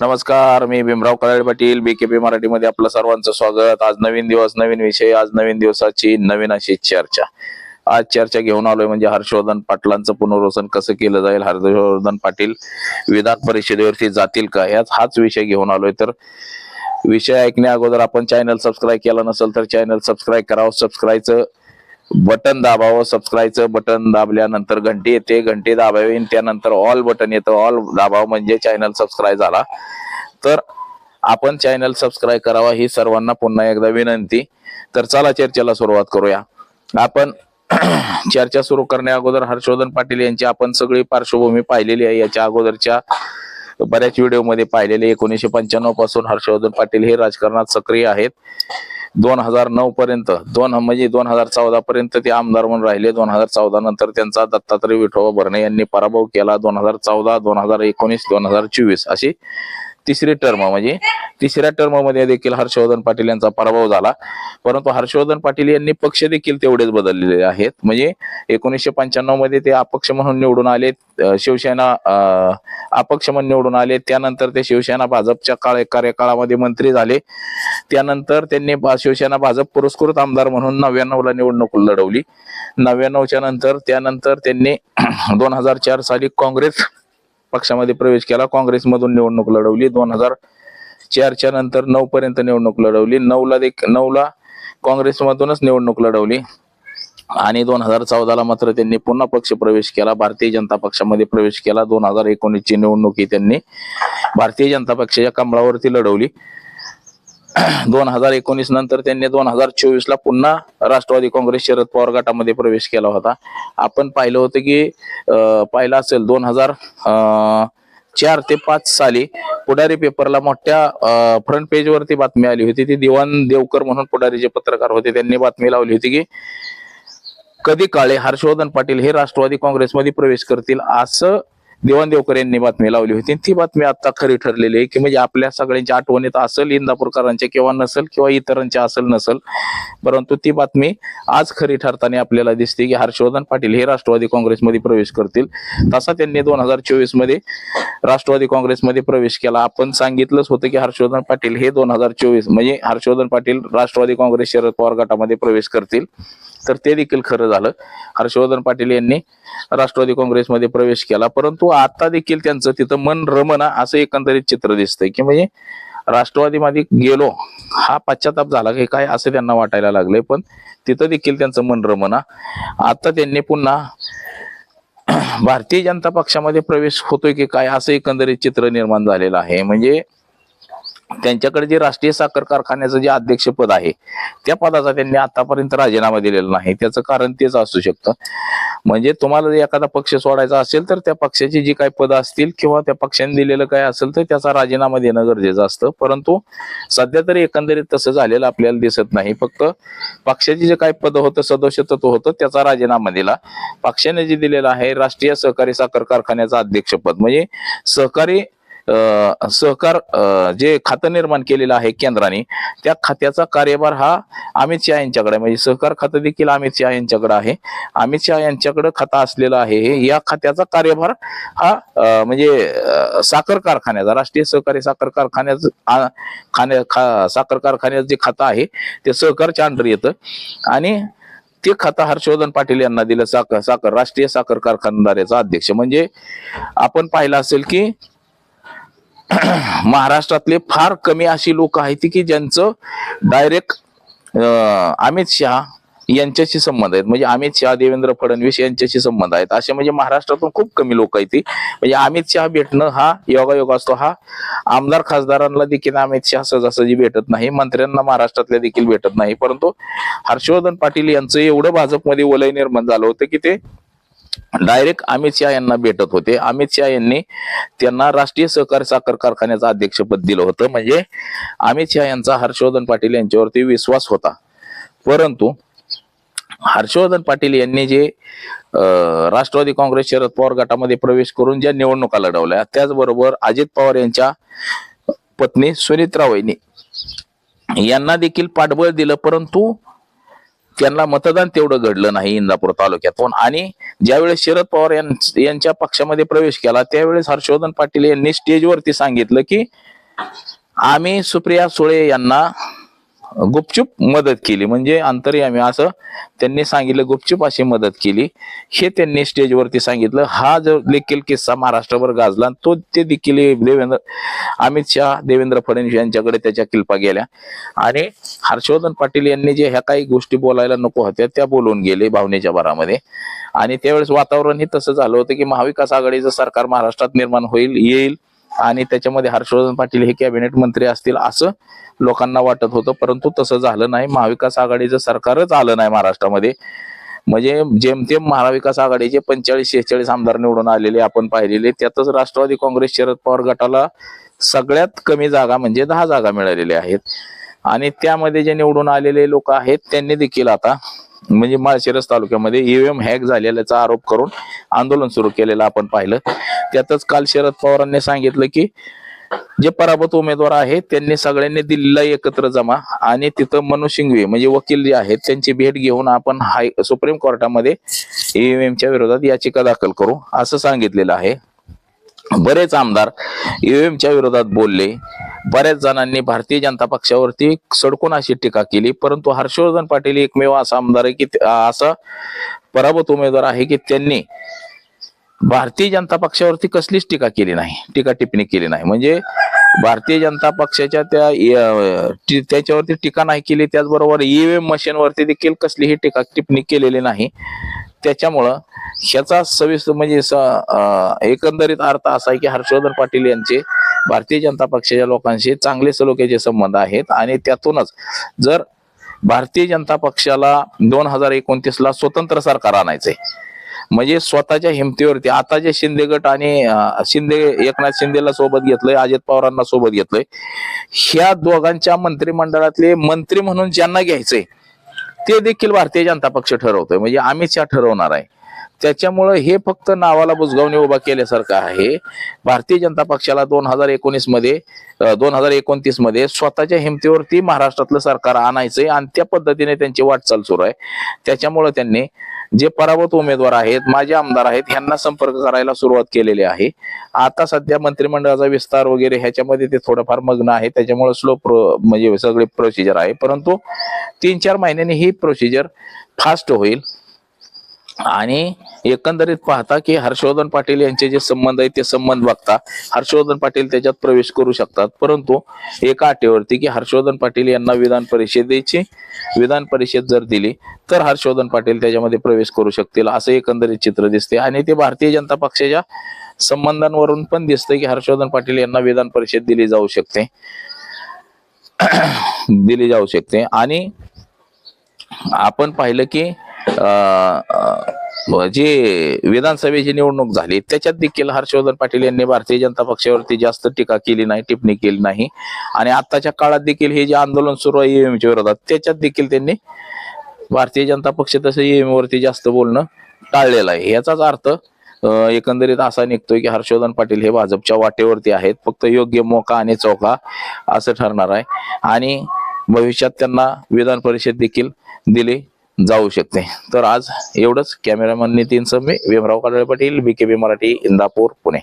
नमस्कार मी भीमराव कळाळे पाटील बीकेपी मराठीमध्ये आपलं सर्वांचं स्वागत. आज नवीन दिवस नवीन विषय आज नवीन दिवसाची नवीन अशी चर्चा. आज चर्चा घेऊन आलोय म्हणजे हर्षवर्धन पाटलांचं पुनर्वसन कसं केलं जाईल हर्षवर्धन पाटील विधान परिषदेवरती जातील का? याच हाच विषय घेऊन आलोय. तर विषय ऐकण्या अगोदर आपण चॅनल सबस्क्राईब केला नसेल तर चॅनल सबस्क्राईब करावं. सबस्क्राईबचं बटन दाबावं सबस्क्राईबचं बटन दाबल्यानंतर घंटी येते घंटी दाबावी त्यानंतर ऑल बटन येतं. ऑल दाबावं म्हणजे चॅनल सबस्क्राईब झाला. तर आपण चॅनल सबस्क्राईब करावा ही सर्वांना पुन्हा एकदा विनंती. तर चला चर्चेला सुरुवात करूया. आपण चर्चा सुरू करण्या अगोदर हर्षवर्धन पाटील यांची आपण सगळी पार्श्वभूमी पाहिलेली आहे. याच्या अगोदरच्या बऱ्याच व्हिडिओमध्ये पाहिलेले एकोणीशे पंच्याण्णवपासून हर्षवर्धन पाटील हे राजकारणात सक्रिय आहेत. दोन हजार नऊ पर्यंत दोन म्हणजे दोन हजार चौदा पर्यंत ते आमदार म्हणून राहिले. दोन हजार चौदा नंतर त्यांचा दत्तात्रय विठोबा भरणे यांनी पराभव केला. दोन हजार चौदा दोन हजार एकोणीस दोन हजार चोवीस अशी तिसरी टर्म म्हणजे तिसऱ्या टर्ममध्ये देखील हर्षवर्धन पाटील यांचा पराभव झाला. परंतु हर्षवर्धन पाटील यांनी पक्ष देखील तेवढेच बदललेले आहेत. म्हणजे एकोणीसशे पंच्याण्णवमध्ये ते अपक्ष म्हणून निवडून आले. शिवसेना अपक्ष म्हणून निवडून आले. त्यानंतर ते शिवसेना भाजपच्या काळ कार्यकाळामध्ये मंत्री झाले. त्यानंतर त्यांनी शिवसेना भाजप पुरस्कृत आमदार म्हणून नव्याण्णव ला निवडणूक लढवली. नव्याण्णवच्या नंतर त्यानंतर त्यांनी दोन हजार चार साली काँग्रेस पक्षामध्ये प्रवेश केला. काँग्रेसमधून निवडणूक लढवली. दोन हजार चारच्या नंतर नऊ पर्यंत निवडणूक लढवली. नऊला देख नऊला काँग्रेसमधूनच निवडणूक लढवली. आणि दोन हजार चौदाला मात्र त्यांनी पुन्हा पक्ष प्रवेश केला. भारतीय जनता पक्षामध्ये प्रवेश केला. दोन हजार एकोणीसची निवडणूक ही त्यांनी भारतीय जनता पक्षाच्या कमळावरती लढवली. दोन हजार एकोणीस नंतर त्यांनी दोन हजार चोवीस ला पुन्हा राष्ट्रवादी काँग्रेस शरद पवार गटामध्ये प्रवेश केला होता. आपण पाहिलं होतं की पाहिलं असेल दोन हजार चार ते पाच साली पुढारी पेपरला मोठ्या फ्रंट पेज वरती बातमी आली होती. ती दिवाण देवकर म्हणून पुढारी जे पत्रकार होते त्यांनी बातमी लावली होती की कधी काळे हर्षवर्धन पाटील हे राष्ट्रवादी काँग्रेसमध्ये प्रवेश करतील असं देवाणदेवकर यांनी बातमी लावली होती. ती बातमी आता खरी ठरलेली आहे की म्हणजे आपल्या सगळ्यांच्या आठवणीत असेल इंदापूरकरांच्या किंवा नसेल किंवा इतरांच्या असेल नसेल परंतु ती बातमी आज खरी ठरताना आपल्याला दिसते की हर्षवर्धन पाटील हे राष्ट्रवादी काँग्रेसमध्ये प्रवेश करतील. तसा त्यांनी दोन हजार चोवीसमध्ये राष्ट्रवादी काँग्रेसमध्ये प्रवेश केला. आपण सांगितलंच होतं की हर्षवर्धन पाटील हे दोन हजार चोवीस म्हणजे हर्षवर्धन पाटील राष्ट्रवादी काँग्रेस शरद पवार गटामध्ये प्रवेश करतील. तर ते देखील खरं झालं. हर्षवर्धन पाटील यांनी राष्ट्रवादी काँग्रेसमध्ये प्रवेश केला. परंतु आता देखील त्यांचं तिथं मन रमना असं एकंदरीत चित्र दिसतंय की म्हणजे राष्ट्रवादीमध्ये गेलो हा पश्चाताप झाला की काय असं त्यांना वाटायला लागले पण तिथं देखील त्यांचं मन रमना आता त्यांनी पुन्हा भारतीय जनता पक्षामध्ये प्रवेश होतोय की काय असं एकंदरीत चित्र निर्माण झालेलं आहे. म्हणजे त्यांच्याकडे जे राष्ट्रीय साखर कारखान्याचं जे अध्यक्षपद आहे त्या पदाचा त्यांनी आतापर्यंत राजीनामा दिलेला नाही. त्याचं कारण तेच असू शकतं. म्हणजे तुम्हाला जर एखादा पक्ष सोडायचा असेल तर त्या पक्षाची जी काही पदं असतील किंवा त्या पक्षाने दिलेलं काय असेल तर त्याचा राजीनामा देणं गरजेचं असतं. परंतु सध्या तरी एकंदरीत तसं झालेलं आपल्याला दिसत नाही. फक्त पक्षाची जे काही पद होतं सदस्यत्व होतं त्याचा राजीनामा दिला. पक्षाने जे दिलेलं आहे राष्ट्रीय सहकारी साखर कारखान्याचं अध्यक्षपद. म्हणजे सहकारी सहकार जे खातं निर्माण केलेलं आहे केंद्राने त्या खात्याचा कार्यभार हा अमित शहा यांच्याकडे म्हणजे सहकार खातं देखील अमित शहा यांच्याकडे आहे. अमित शहा यांच्याकडे खातं असलेलं आहे. हे या खात्याचा कार्यभार हा म्हणजे साखर कारखान्याचा राष्ट्रीय सहकारी साखर कारखान्याचं आ- खाण्या खा साखर कारखान्याचं जे खातं आहे ते सहकारच्या अंडर येतं. आणि ते खातं हर्षवर्धन पाटील यांना दिलं साखर साखर राष्ट्रीय साखर कारखानदाराचा अध्यक्ष. म्हणजे आपण पाहिलं असेल की महाराष्ट्रातले फार कमी अशी लोक आहेत की ज्यांचं डायरेक्ट अमित शहा यांच्याशी संबंध आहेत. म्हणजे अमित शहा देवेंद्र फडणवीस यांच्याशी संबंध आहेत. असे म्हणजे महाराष्ट्रातून खूप कमी लोक आहेत. ती म्हणजे अमित शहा भेटणं हा योगायोग असतो. हा आमदार खासदारांना देखील अमित शहा सहजासहजी भेटत नाही. मंत्र्यांना महाराष्ट्रातल्या देखील भेटत नाही. परंतु हर्षवर्धन पाटील यांचं एवढं भाजपमध्ये वलय निर्माण झालं होतं की ते डायरेक्ट अमित शहा यांना भेटत होते. अमित शहा यांनी त्यांना राष्ट्रीय सहकारी साखर कारखान्याचं अध्यक्षपद दिलं होतं. म्हणजे अमित शहा यांचा हर्षवर्धन पाटील यांच्यावरती विश्वास होता. परंतु हर्षवर्धन पाटील यांनी जे राष्ट्रवादी काँग्रेस शरद पवार गटामध्ये प्रवेश करून ज्या निवडणुका लढवल्या त्याचबरोबर अजित पवार यांच्या पत्नी सुनित्रा वहिनी यांना देखील पाठबळ दिलं. परंतु त्यांना मतदान तेवढं घडलं नाही इंदापूर तालुक्यातून. आणि ज्यावेळेस शरद पवार यां- यांच्या पक्षामध्ये प्रवेश केला त्यावेळेस हर्षवर्धन पाटील यांनी स्टेजवरती सांगितलं की आम्ही सुप्रिया सुळे यांना गुपचूप मदत केली. म्हणजे अंतर्यामी असं त्यांनी सांगितलं गुपचूप अशी मदत केली. हे त्यांनी स्टेजवरती सांगितलं. हा जो देखील किस्सा महाराष्ट्रभर गाजला आणि तो ते देखील देवेंद्र अमित शहा देवेंद्र फडणवीस यांच्याकडे त्याच्या किल्पा गेल्या. आणि हर्षवर्धन पाटील यांनी जे ह्या काही गोष्टी बोलायला नको होत्या त्या बोलून गेले भावनेच्या भरामध्ये. आणि त्यावेळेस वातावरण हे तसं झालं होतं की महाविकास आघाडीचं सरकार महाराष्ट्रात निर्माण होईल येईल. आणि त्याच्यामध्ये हर्षवर्धन पाटील हे कॅबिनेट मंत्री असतील असं लोकांना वाटत होतं परंतु तसं झालं नाही. महाविकास आघाडीचं सरकारच आलं नाही महाराष्ट्रामध्ये. म्हणजे जेमतेम महाविकास आघाडीचे पंचेचाळीस शेहेचाळीस आमदार निवडून आलेले आपण पाहिलेले त्यातच राष्ट्रवादी काँग्रेस शरद पवार गटाला सगळ्यात कमी जागा म्हणजे दहा जागा मिळालेल्या आहेत. आणि त्यामध्ये जे निवडून आलेले लोक आहेत त्यांनी देखील आता म्हणजे माळशिरस तालुक्यामध्ये ईव्हीएम हॅक झालेल्याचा आरोप करून आंदोलन सुरू केलेलं आपण पाहिलं. त्यातच काल शरद पवारांनी सांगितलं की जे पराभूत उमेदवार आहेत त्यांनी सगळ्यांनी दिल्लीला एकत्र जमा आणि तिथं मनु म्हणजे वकील जे आहेत त्यांची भेट घेऊन आपण हाय सुप्रीम कोर्टामध्ये ईव्हीएमच्या विरोधात याचिका दाखल करू असं सांगितलेलं आहे. बरेच आमदार ईव्हीएमच्या विरोधात बोलले. बऱ्याच जणांनी भारतीय जनता पक्षावरती सडकून अशी टीका केली परंतु हर्षवर्धन पाटील एकमेव असा आमदार आहे की असा पराभूत उमेदवार आहे की त्यांनी भारतीय जनता पक्षावरती कसलीच टीका केली नाही. टीका टिप्पणी केली नाही. म्हणजे भारतीय जनता पक्षाच्या त्या त्याच्यावरती टीका नाही केली. त्याचबरोबर ईव्हीएम मशीनवरती देखील कसलीही टीका टिप्पणी केलेली नाही. त्याच्यामुळं ह्याचा सविस्तर म्हणजे स- एकंदरीत अर्थ असा आहे की हर्षवर्धन पाटील यांचे भारतीय जनता पक्षाच्या लोकांशी चांगले सलोख्याचे संबंध आहेत. आणि त्यातूनच जर भारतीय जनता पक्षाला दोन हजार एकोणतीस ला स्वतंत्र सरकार आणायचंय म्हणजे स्वतःच्या हिमतीवरती. आता जे शिंदे गट आणि शिंदे एकनाथ शिंदेला सोबत घेतलंय अजित पवारांना सोबत घेतलंय ह्या दोघांच्या मंत्रिमंडळातले मंत्री म्हणून ज्यांना घ्यायचंय ते देखील भारतीय जनता पक्ष ठरवतोय. म्हणजे अमित शहा ठरवणार आहे. त्याच्यामुळं हे फक्त नावाला बुजगावणी उभा केल्यासारखं आहे. भारतीय जनता पक्षाला दोन हजार एकोणीसमध्ये दोन हजार एकोणतीसमध्ये स्वतःच्या हिमतीवरती महाराष्ट्रातलं सरकार आणायचंय आणि त्या पद्धतीने त्यांची वाटचाल सुरू आहे. त्याच्यामुळे त्यांनी जे पराभूत उमेदवार आहेत माझे आमदार आहेत ह्यांना संपर्क करायला सुरुवात केलेली आहे. आता सध्या मंत्रिमंडळाचा विस्तार वगैरे ह्याच्यामध्ये ते थोडंफार मग्न आहे. त्याच्यामुळे स्लो प्रो म्हणजे सगळे प्रोसिजर आहे. परंतु तीन चार महिन्यांनी ही प्रोसिजर फास्ट होईल. आणि एकंदरीत पाहता की हर्षवर्धन पाटील यांचे जे संबंध आहेत ते संबंध बघता हर्षवर्धन पाटील त्याच्यात प्रवेश करू शकतात. परंतु एका अटीवरती की हर्षवर्धन पाटील यांना विधान परिषदेची विधान परिषद जर दिली तर हर्षवर्धन पाटील त्याच्यामध्ये प्रवेश करू शकतील असं एकंदरीत चित्र दिसते. आणि ते भारतीय जनता पक्षाच्या संबंधांवरून पण दिसतंय की हर्षवर्धन पाटील यांना विधान परिषद दिली जाऊ शकते. दिली जाऊ शकते. आणि आपण पाहिलं की जे विधानसभेची निवडणूक झाली त्याच्यात देखील हर्षवर्धन पाटील यांनी भारतीय जनता पक्षावरती जास्त टीका केली नाही टिप्पणी केली नाही. आणि आताच्या काळात देखील हे जे आंदोलन सुरू आहे ईव्हीएमच्या विरोधात त्याच्यात देखील त्यांनी भारतीय जनता पक्ष तसं ईव्हीएम वरती जास्त बोलणं टाळलेलं आहे. याचाच अर्थ एकंदरीत असा निघतोय की हर्षवर्धन पाटील हे भाजपच्या वाटेवरती आहेत फक्त योग्य मोका आणि चौका असं ठरणार आहे. आणि भविष्यात त्यांना विधान परिषद देखील दिली जाऊ शकते. तर आज एवढंच. कॅमेरामॅन नितीन समे भीमराव कादळे पाटील बी मराठी इंदापूर पुणे.